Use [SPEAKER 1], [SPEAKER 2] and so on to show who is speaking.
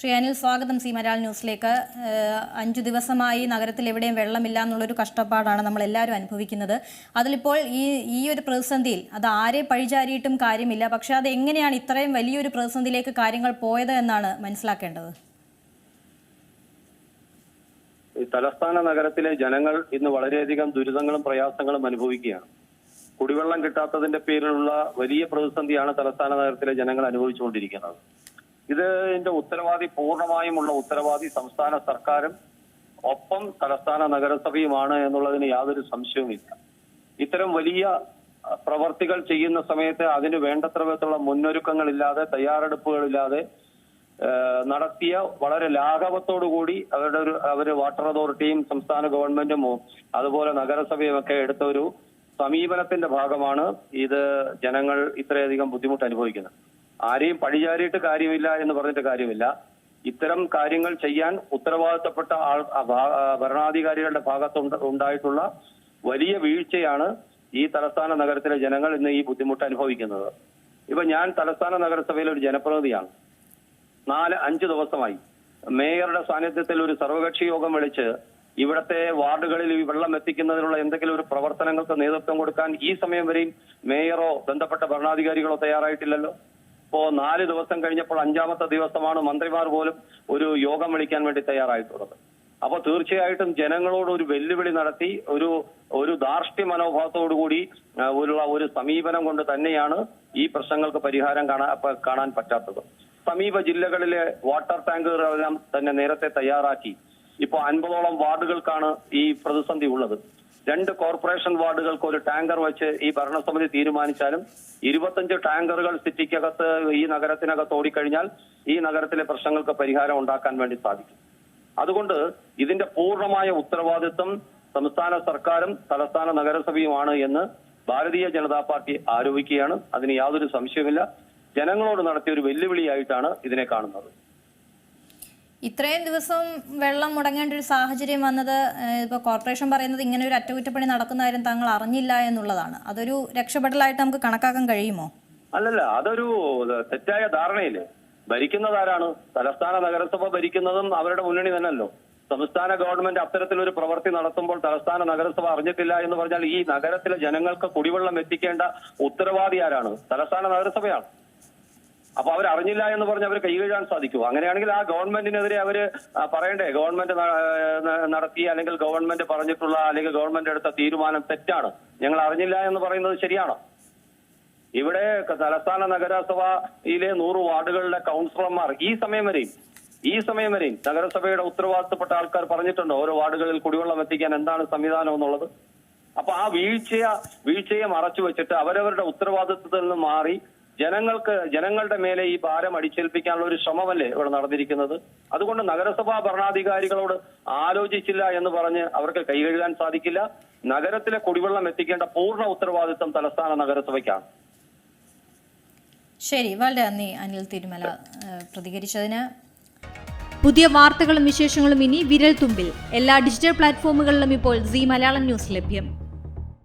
[SPEAKER 1] ശ്രീ അനിൽ സ്വാഗതം. സി മലയാള ന്യൂസിലേക്ക്. അഞ്ചു ദിവസമായി നഗരത്തിൽ എവിടെയും വെള്ളമില്ല എന്നുള്ളൊരു കഷ്ടപ്പാടാണ് നമ്മൾ എല്ലാവരും അനുഭവിക്കുന്നത്. അതിലിപ്പോൾ ഈ ഈ ഒരു പ്രതിസന്ധിയിൽ അത് ആരെ പഴിചാരിയിട്ടും കാര്യമില്ല. പക്ഷെ അത് എങ്ങനെയാണ് ഇത്രയും വലിയൊരു പ്രതിസന്ധിയിലേക്ക് കാര്യങ്ങൾ പോയത് എന്നാണ് മനസ്സിലാക്കേണ്ടത്?
[SPEAKER 2] തലസ്ഥാന നഗരത്തിലെ ജനങ്ങൾ ഇന്ന് വളരെയധികം ദുരിതങ്ങളും പ്രയാസങ്ങളും അനുഭവിക്കുകയാണ്. കുടിവെള്ളം കിട്ടാത്തതിന്റെ പേരിലുള്ള വലിയ പ്രതിസന്ധിയാണ് തലസ്ഥാന നഗരത്തിലെ ജനങ്ങൾ അനുഭവിച്ചുകൊണ്ടിരിക്കുന്നത്. ഇതിന്റെ ഉത്തരവാദി പൂർണമായുമുള്ള ഉത്തരവാദി സംസ്ഥാന സർക്കാരും ഒപ്പം തലസ്ഥാന നഗരസഭയുമാണ് എന്നുള്ളതിന് യാതൊരു സംശയവുമില്ല. ഇത്തരം വലിയ പ്രവർത്തികൾ ചെയ്യുന്ന സമയത്ത് അതിന് വേണ്ടത്ര വിധത്തിലുള്ള മുന്നൊരുക്കങ്ങളില്ലാതെ തയ്യാറെടുപ്പുകളില്ലാതെ നടത്തിയ വളരെ ലാഘവത്തോടുകൂടി അവരുടെ ഒരു അവർ വാട്ടർ അതോറിറ്റിയും സംസ്ഥാന ഗവൺമെന്റും അതുപോലെ നഗരസഭയും ഒക്കെ എടുത്ത ഒരു സമീപനത്തിന്റെ ഭാഗമാണ് ഇത് ജനങ്ങൾ ഇത്രയധികം ബുദ്ധിമുട്ട് അനുഭവിക്കുന്നത് ആരെയും പഴിചാരിയിട്ട് കാര്യമില്ല എന്ന് പറഞ്ഞിട്ട് കാര്യമില്ല. ഇത്തരം കാര്യങ്ങൾ ചെയ്യാൻ ഉത്തരവാദിത്തപ്പെട്ട ആൾ ഭരണാധികാരികളുടെ ഭാഗത്ത് ഉണ്ടായിട്ടുള്ള വലിയ വീഴ്ചയാണ് ഈ തലസ്ഥാന നഗരത്തിലെ ജനങ്ങൾ ഇന്ന് ഈ ബുദ്ധിമുട്ട് അനുഭവിക്കുന്നത്. ഇപ്പൊ ഞാൻ തലസ്ഥാന നഗരസഭയിലെ ഒരു ജനപ്രതിനിധിയാണ്. നാല് അഞ്ച് ദിവസമായി മേയറുടെ സാന്നിധ്യത്തിൽ ഒരു സർവകക്ഷി യോഗം വിളിച്ച് ഇവിടത്തെ വാർഡുകളിൽ ഈ വെള്ളം എത്തിക്കുന്നതിനുള്ള എന്തെങ്കിലും ഒരു പ്രവർത്തനങ്ങൾക്ക് നേതൃത്വം കൊടുക്കാൻ ഈ സമയം വരെയും മേയറോ ബന്ധപ്പെട്ട ഭരണാധികാരികളോ തയ്യാറായിട്ടില്ലല്ലോ? ഇപ്പോ നാല് ദിവസം കഴിഞ്ഞപ്പോൾ അഞ്ചാമത്തെ ദിവസമാണ് മന്ത്രിമാർ പോലും ഒരു യോഗം വിളിക്കാൻ വേണ്ടി തയ്യാറായിട്ടുള്ളത്. അപ്പൊ തീർച്ചയായിട്ടും ജനങ്ങളോട് ഒരു വെല്ലുവിളി നടത്തി ഒരു ഒരു ധാർഷ്ട്യ മനോഭാവത്തോടുകൂടി ഉള്ള ഒരു സമീപനം കൊണ്ട് തന്നെയാണ് ഈ പ്രശ്നങ്ങൾക്ക് പരിഹാരം കാണാൻ കാണാൻ പറ്റാത്തത്. സമീപ ജില്ലകളിലെ വാട്ടർ ടാങ്കുകളെല്ലാം തന്നെ നേരത്തെ തയ്യാറാക്കി. ഇപ്പോൾ അൻപതോളം വാർഡുകൾക്കാണ് ഈ പ്രതിസന്ധി ഉള്ളത്. രണ്ട് കോർപ്പറേഷൻ വാർഡുകൾക്ക് ഒരു ടാങ്കർ വെച്ച് ഈ ഭരണസമിതി തീരുമാനിച്ചാലും ഇരുപത്തഞ്ച് ടാങ്കറുകൾ സിറ്റിക്കകത്ത് ഈ നഗരത്തിനകത്ത് ഓടിക്കഴിഞ്ഞാൽ ഈ നഗരത്തിലെ പ്രശ്നങ്ങൾക്ക് പരിഹാരം ഉണ്ടാക്കാൻ വേണ്ടി സാധിക്കും. അതുകൊണ്ട് ഇതിന്റെ പൂർണമായ ഉത്തരവാദിത്വം സംസ്ഥാന സർക്കാരും തലസ്ഥാന നഗരസഭയുമാണ് എന്ന് ഭാരതീയ ജനതാ പാർട്ടി ആരോപിക്കുകയാണ്. അതിന് യാതൊരു സംശയമില്ല ജനങ്ങളോട് നടത്തിയ ഒരു വെല്ലുവിളിയായിട്ടാണ് ഇതിനെ കാണുന്നത്.
[SPEAKER 1] ഇത്രയും ദിവസം വെള്ളം മുടങ്ങേണ്ട ഒരു സാഹചര്യം വന്നത് ഇപ്പോൾ കോർപ്പറേഷൻ പറയുന്നത് ഇങ്ങനെ ഒരു അറ്റകുറ്റപ്പണി നടക്കുന്ന കാര്യം താങ്കൾ അറിഞ്ഞില്ല എന്നുള്ളതാണ്. അതൊരു രക്ഷപ്പെടലായിട്ട് നമുക്ക് കണക്കാക്കാൻ കഴിയുമോ?
[SPEAKER 2] അല്ലല്ല അതൊരു തെറ്റായ ധാരണയില്ലേ? ഭരിക്കുന്നതാരാണ് തലസ്ഥാന നഗരസഭ ഭരിക്കുന്നതും അവരുടെ മുന്നണി തന്നെയല്ലോ. സംസ്ഥാന ഗവൺമെന്റ് അത്തരത്തിലൊരു പ്രവൃത്തി നടത്തുമ്പോൾ തലസ്ഥാന നഗരസഭ അറിഞ്ഞിട്ടില്ല എന്ന് പറഞ്ഞാൽ ഈ നഗരത്തിലെ ജനങ്ങൾക്ക് കുടിവെള്ളം എത്തിക്കേണ്ട ഉത്തരവാദി ആരാണ്? തലസ്ഥാന നഗരസഭയാണ്. അപ്പൊ അവർ അറിഞ്ഞില്ല എന്ന് പറഞ്ഞ് അവർ കൈകഴുകാൻ സാധിക്കുമോ അങ്ങനെയാണെങ്കിൽ ആ ഗവൺമെന്റിനെതിരെ അവർ പറയണ്ടേ ഗവൺമെന്റ് ന- ന- നടത്തിയ അല്ലെങ്കിൽ ഗവൺമെന്റ് പറഞ്ഞിട്ടുള്ള അല്ലെങ്കിൽ ഗവൺമെന്റ് എടുത്ത തീരുമാനം തെറ്റാണ്. ഞങ്ങൾ അറിഞ്ഞില്ല എന്ന് പറയുന്നത് ശരിയാണോ? ഇവിടെ തലസ്ഥാന നഗരസഭയിലെ നൂറ് വാർഡുകളിലെ കൗൺസിലർമാർ ഈ സമയം വരെയും ഈ സമയം വരെയും നഗരസഭയുടെ ഉത്തരവാദിത്തപ്പെട്ട ആൾക്കാർ പറഞ്ഞിട്ടുണ്ട് ഓരോ വാർഡുകളിൽ കുടിവെള്ളം എത്തിക്കാൻ എന്താണ് സംവിധാനം എന്നുള്ളത്. അപ്പൊ ആ വീഴ്ചയ വീഴ്ചയെ മറച്ചു വെച്ചിട്ട് അവരവരുടെ ഉത്തരവാദിത്വത്തിൽ നിന്ന് മാറി ജനങ്ങൾക്ക് ജനങ്ങളുടെ മേലെ ഈ ഭാരം അടിച്ചേൽപ്പിക്കാനുള്ള ഒരു ശ്രമമല്ലേ ഇവിടെ നടന്നിരിക്കുന്നത്? അതുകൊണ്ട് നഗരസഭാ ഭരണാധികാരികളോട് ആലോചിച്ചില്ല എന്ന് പറഞ്ഞ് അവർക്ക് കൈകഴുകാൻ സാധിക്കില്ല. നഗരത്തിലെ കുടിവെള്ളം എത്തിക്കേണ്ട പൂർണ ഉത്തരവാദിത്വം തലസ്ഥാന നഗരസഭയ്ക്കാണ്.
[SPEAKER 1] ശരി വളരെ നന്ദി അനിൽ തിരുമല. പ്രതികരിച്ചതിന്.
[SPEAKER 3] പുതിയ വാർത്തകളും വിശേഷങ്ങളും ഇനി വിരൽ തുമ്പിൽ എല്ലാ ഡിജിറ്റൽ പ്ലാറ്റ്ഫോമുകളിലും ഇപ്പോൾ സി മലയാളം ന്യൂസ് ലഭ്യം.